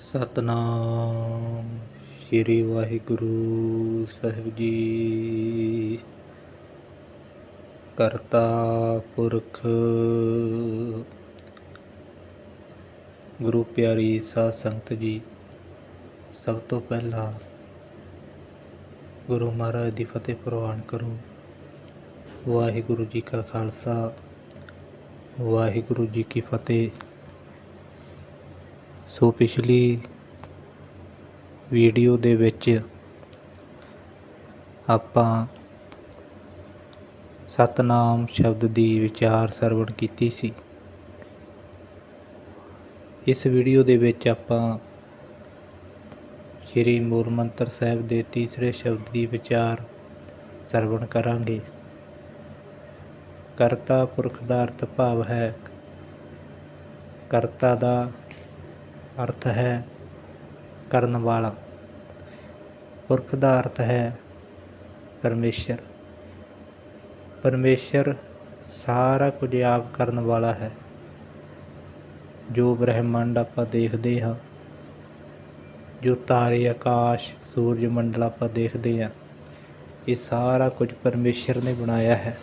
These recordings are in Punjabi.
ਸਤਨਾਮ। ਸ੍ਰੀ ਵਾਹਿਗੁਰੂ ਸਾਹਿਬ ਜੀ। ਕਰਤਾ ਪੁਰਖ। ਗੁਰੂ ਪਿਆਰੀ ਸਾਧ ਸੰਗਤ ਜੀ, ਸਭ ਤੋਂ ਪਹਿਲਾਂ ਗੁਰੂ ਮਹਾਰਾਜ ਦੀ ਫਤਿਹ ਪ੍ਰਵਾਨ ਕਰੋ। ਵਾਹਿਗੁਰੂ ਜੀ ਕਾ ਖਾਲਸਾ, ਵਾਹਿਗੁਰੂ ਜੀ ਕੀ ਫਤਿਹ। ਸੋ ਪਿਛਲੀ ਵੀਡੀਓ ਦੇ ਵਿੱਚ ਆਪਾਂ ਸਤਨਾਮ ਸ਼ਬਦ ਦੀ ਵਿਚਾਰ ਸਰਵਣ ਕੀਤੀ ਸੀ। ਇਸ ਵੀਡੀਓ ਦੇ ਵਿੱਚ ਆਪਾਂ ਸ਼੍ਰੀ ਮੂਲ ਮੰਤਰ ਸਾਹਿਬ ਦੇ ਤੀਸਰੇ ਸ਼ਬਦ ਦੀ ਵਿਚਾਰ ਸਰਵਣ ਕਰਾਂਗੇ। ਕਰਤਾ ਪੁਰਖ ਦਾ ਅਰਥ ਭਾਵ ਹੈ, ਕਰਤਾ ਦਾ ਅਰਥ ਹੈ ਕਰਨ ਵਾਲਾ। ਪੁਰਖ ਦਾ ਅਰਥ ਹੈ ਪਰਮੇਸ਼ਰ। ਪਰਮੇਸ਼ਰ ਸਾਰਾ ਕੁਝ ਆਪ ਕਰਨ ਵਾਲਾ ਹੈ। ਜੋ ਬ੍ਰਹਿਮੰਡ ਆਪਾਂ ਦੇਖਦੇ ਹਾਂ, ਜੋ ਤਾਰੇ, ਆਕਾਸ਼, ਸੂਰਜ ਮੰਡਲ ਆਪਾਂ ਦੇਖਦੇ ਹਾਂ, ਇਹ ਸਾਰਾ ਕੁਝ ਪਰਮੇਸ਼ਰ ਨੇ ਬਣਾਇਆ ਹੈ।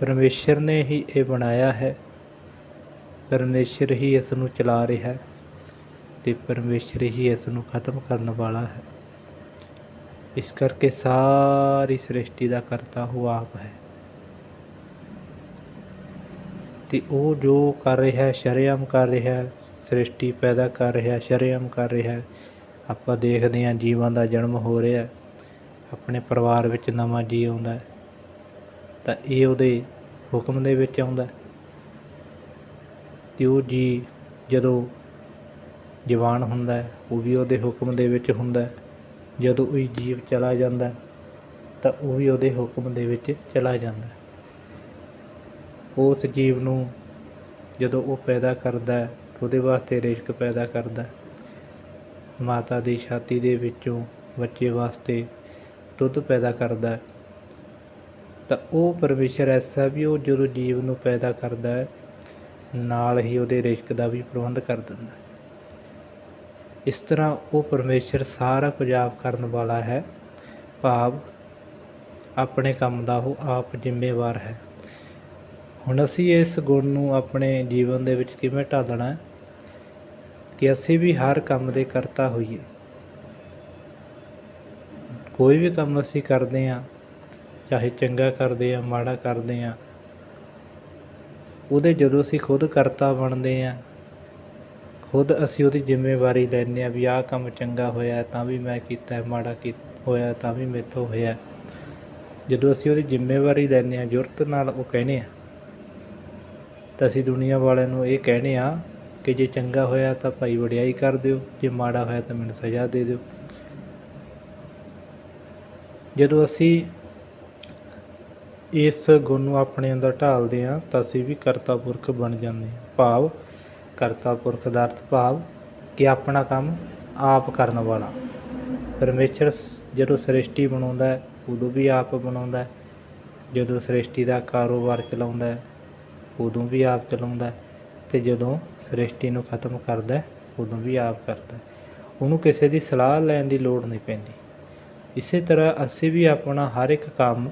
ਪਰਮੇਸ਼ਰ ਨੇ ਹੀ ਇਹ ਬਣਾਇਆ ਹੈ ਪਰਮੇਸ਼ਰ ਹੀ ਇਸ ਨੂੰ ਚਲਾ ਰਿਹਾ ਹੈ ਤੇ ਪਰਮੇਸ਼ਰ ਹੀ ਇਸ ਨੂੰ ਖਤਮ ਕਰਨ ਵਾਲਾ ਹੈ। ਇਸ ਕਰਕੇ ਸਾਰੀ ਸ੍ਰਿਸ਼ਟੀ ਦਾ ਕਰਤਾ ਉਹ ਆਪ ਹੈ। ਤੇ ਉਹ ਜੋ ਕਰ ਰਿਹਾ ਹੈ ਸ਼ਰੇਆਮ ਕਰ ਰਿਹਾ ਹੈ ਸ੍ਰਿਸ਼ਟੀ ਪੈਦਾ ਕਰ ਰਿਹਾ, ਸ਼ਰੇਆਮ ਕਰ ਰਿਹਾ ਹੈ ਆਪਾਂ ਦੇਖਦੇ ਹਾਂ ਜੀਵਾਂ ਦਾ ਜਨਮ ਹੋ ਰਿਹਾ ਆਪਣੇ ਪਰਿਵਾਰ ਵਿੱਚ ਨਵਾਂ ਜੀ ਆਉਂਦਾ ਤਾਂ ਇਹ ਉਹਦੇ ਹੁਕਮ ਦੇ ਵਿੱਚ ਆਉਂਦਾ ਤੇ ਉਹ ਜੀਅ ਜਦੋਂ ਜਵਾਨ ਹੁੰਦਾ ਉਹ ਵੀ ਉਹਦੇ ਹੁਕਮ ਦੇ ਵਿੱਚ ਹੁੰਦਾ ਜਦੋਂ ਉਹ ਜੀਵ ਚਲਾ ਜਾਂਦਾ ਤਾਂ ਉਹ ਵੀ ਉਹਦੇ ਹੁਕਮ ਦੇ ਵਿੱਚ ਚਲਾ ਜਾਂਦਾ ਉਸ ਜੀਵ ਨੂੰ ਜਦੋਂ ਉਹ ਪੈਦਾ ਕਰਦਾ ਉਹਦੇ ਵਾਸਤੇ ਰਿਸ਼ਕ ਪੈਦਾ ਕਰਦਾ ਮਾਤਾ ਦੀ ਛਾਤੀ ਦੇ ਵਿੱਚੋਂ ਬੱਚੇ ਵਾਸਤੇ ਦੁੱਧ ਪੈਦਾ ਕਰਦਾ ਤਾਂ ਉਹ ਪਰਮੇਸ਼ਰ ਐਸਾ ਵੀ ਉਹ ਜਦੋਂ ਜੀਵ ਨੂੰ ਪੈਦਾ ਕਰਦਾ ਨਾਲ ਹੀ ਉਹਦੇ ਰਿਜ਼ਕ ਦਾ ਵੀ ਪ੍ਰਬੰਧ ਕਰ ਦਿੰਦਾ। ਇਸ ਤਰ੍ਹਾਂ ਉਹ ਪਰਮੇਸ਼ਰ ਸਾਰਾ ਕੁਝ ਆਪ ਕਰਨ ਵਾਲਾ ਹੈ। ਭਾਵ ਆਪਣੇ ਕੰਮ ਦਾ ਉਹ ਆਪ ਜ਼ਿੰਮੇਵਾਰ ਹੈ। ਹੁਣ ਅਸੀਂ ਇਸ ਗੁਣ ਨੂੰ ਆਪਣੇ ਜੀਵਨ ਦੇ ਵਿੱਚ ਕਿਵੇਂ ਢਾਲਣਾ ਹੈ? ਕਿ ਅਸੀਂ ਵੀ ਹਰ ਕੰਮ ਦੇ ਕਰਤਾ ਹੋਈਏ। ਕੋਈ ਵੀ ਕੰਮ ਅਸੀਂ ਕਰਦੇ ਹਾਂ, ਚਾਹੇ ਚੰਗਾ ਕਰਦੇ ਹਾਂ, ਮਾੜਾ ਕਰਦੇ ਹਾਂ ਉਹਦੇ ਜਦੋਂ ਅਸੀਂ ਖੁਦ ਕਰਤਾ ਬਣਦੇ ਹਾਂ, ਖੁਦ ਅਸੀਂ ਉਹਦੀ ਜ਼ਿੰਮੇਵਾਰੀ ਲੈਂਦੇ ਹਾਂ ਵੀ ਆਹ ਕੰਮ ਚੰਗਾ ਹੋਇਆ, ਤਾਂ ਵੀ ਮੈਂ ਕੀਤਾ, ਮਾੜਾ ਕੀ ਹੋਇਆ, ਤਾਂ ਵੀ ਮੇਥੋਂ ਹੋਇਆ। ਜਦੋਂ ਅਸੀਂ ਉਹਦੀ ਜ਼ਿੰਮੇਵਾਰੀ ਲੈਂਦੇ ਹਾਂ, ਜੁਰਤ ਨਾਲ ਉਹ ਕਹਿੰਦੇ ਆ ਤਾਂ ਅਸੀਂ ਦੁਨੀਆ ਵਾਲਿਆਂ ਨੂੰ ਇਹ ਕਹਿੰਦੇ ਆ ਕਿ ਜੇ ਚੰਗਾ ਹੋਇਆ ਤਾਂ ਭਾਈ ਵਡਿਆਈ ਕਰ ਦਿਓ, ਜੇ ਮਾੜਾ ਹੋਇਆ ਤਾਂ ਮੈਨੂੰ ਸਜ਼ਾ ਦੇ ਦਿਓ। ਜਦੋਂ ਅਸੀਂ ਇਸ ਗੁਣ ਨੂੰ ਆਪਣੇ ਅੰਦਰ ਢਾਲਦੇ ਹਾਂ ਤਾਂ ਅਸੀਂ ਵੀ ਕਰਤਾ ਪੁਰਖ ਬਣ ਜਾਂਦੇ ਹਾਂ। ਭਾਵ, ਕਰਤਾ ਪੁਰਖ ਦਾ ਅਰਥ ਭਾਵ ਕਿ ਆਪਣਾ ਕੰਮ ਆਪ ਕਰਨ ਵਾਲਾ। ਪਰਮੇਸ਼ਰ ਜਦੋਂ ਸ੍ਰਿਸ਼ਟੀ ਬਣਾਉਂਦਾ ਹੈ, ਉਦੋਂ ਵੀ ਆਪ ਬਣਾਉਂਦਾ ਹੈ। ਜਦੋਂ ਸ੍ਰਿਸ਼ਟੀ ਦਾ ਕਾਰੋਬਾਰ ਚਲਾਉਂਦਾ ਹੈ, ਉਦੋਂ ਵੀ ਆਪ ਚਲਾਉਂਦਾ ਹੈ। ਤੇ ਜਦੋਂ ਸ੍ਰਿਸ਼ਟੀ ਨੂੰ ਖਤਮ ਕਰਦਾ ਹੈ, ਉਦੋਂ ਵੀ ਆਪ ਕਰਦਾ ਹੈ। ਉਹਨੂੰ ਕਿਸੇ ਦੀ ਸਲਾਹ ਲੈਣ ਦੀ ਲੋੜ ਨਹੀਂ ਪੈਂਦੀ। ਇਸੇ ਤਰ੍ਹਾਂ ਅਸੀਂ ਵੀ ਆਪਣਾ ਹਰ ਇੱਕ ਕੰਮ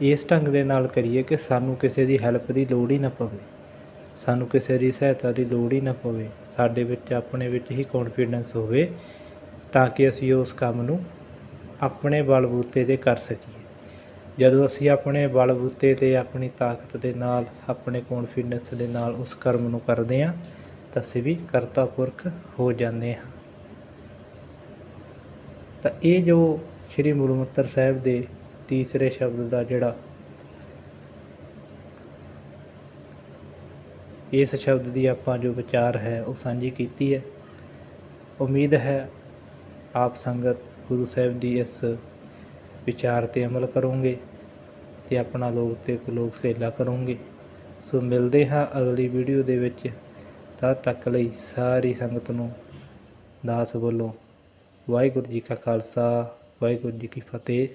ਇਸ ਢੰਗ ਦੇ ਨਾਲ ਕਰੀਏ ਕਿ ਸਾਨੂੰ ਕਿਸੇ ਦੀ ਹੈਲਪ ਦੀ ਲੋੜ ਹੀ ਨਾ ਪਵੇ। ਸਾਨੂੰ ਕਿਸੇ ਦੀ ਸਹਾਇਤਾ ਦੀ ਲੋੜ ਹੀ ਨਾ ਪਵੇ। ਸਾਡੇ ਵਿੱਚ, ਆਪਣੇ ਵਿੱਚ ਹੀ ਕੌਨਫੀਡੈਂਸ ਹੋਵੇ ਤਾਂ ਕਿ ਅਸੀਂ ਉਸ ਕੰਮ ਨੂੰ ਆਪਣੇ ਬਲਬੂਤੇ 'ਤੇ ਕਰ ਸਕੀਏ। ਜਦੋਂ ਅਸੀਂ ਆਪਣੇ ਬਲਬੂਤੇ 'ਤੇ, ਆਪਣੀ ਤਾਕਤ ਦੇ ਨਾਲ, ਆਪਣੇ ਕੌਨਫੀਡੈਂਸ ਦੇ ਨਾਲ ਉਸ ਕਰਮ ਨੂੰ ਕਰਦੇ ਹਾਂ, ਤਾਂ ਅਸੀਂ ਵੀ ਕਰਤਾ ਪੁਰਖ ਹੋ ਜਾਂਦੇ ਹਾਂ। ਤਾਂ ਇਹ ਜੋ ਸ਼੍ਰੀ ਮੁਰਮੁੱਤਰ ਸਾਹਿਬ ਦੇ ਤੀਸਰੇ ਸ਼ਬਦ ਦਾ ਜਿਹੜਾ ਇਸ ਸ਼ਬਦ ਦੀ ਆਪਾਂ ਜੋ ਵਿਚਾਰ ਹੈ ਉਹ ਸਾਂਝੀ ਕੀਤੀ ਹੈ। ਉਮੀਦ ਹੈ ਆਪ ਸੰਗਤ ਗੁਰੂ ਸਾਹਿਬ ਦੀ ਇਸ ਵਿਚਾਰ ਤੇ ਅਮਲ ਕਰੋਗੇ ਤੇ ਆਪਣਾ ਲੋਕ ਤੇ ਲੋਕ ਸੇਲਾ ਕਰੋਗੇ। ਸੋ ਮਿਲਦੇ ਹਾਂ ਅਗਲੀ ਵੀਡੀਓ ਦੇ ਵਿੱਚ। ਤਦ ਤੱਕ ਲਈ ਸਾਰੀ ਸੰਗਤ ਨੂੰ ਦਾਸ ਵੱਲੋਂ ਵਾਹਿਗੁਰੂ ਜੀ ਕਾ ਖਾਲਸਾ, ਵਾਹਿਗੁਰੂ ਜੀ ਕੀ ਫਤਿਹ।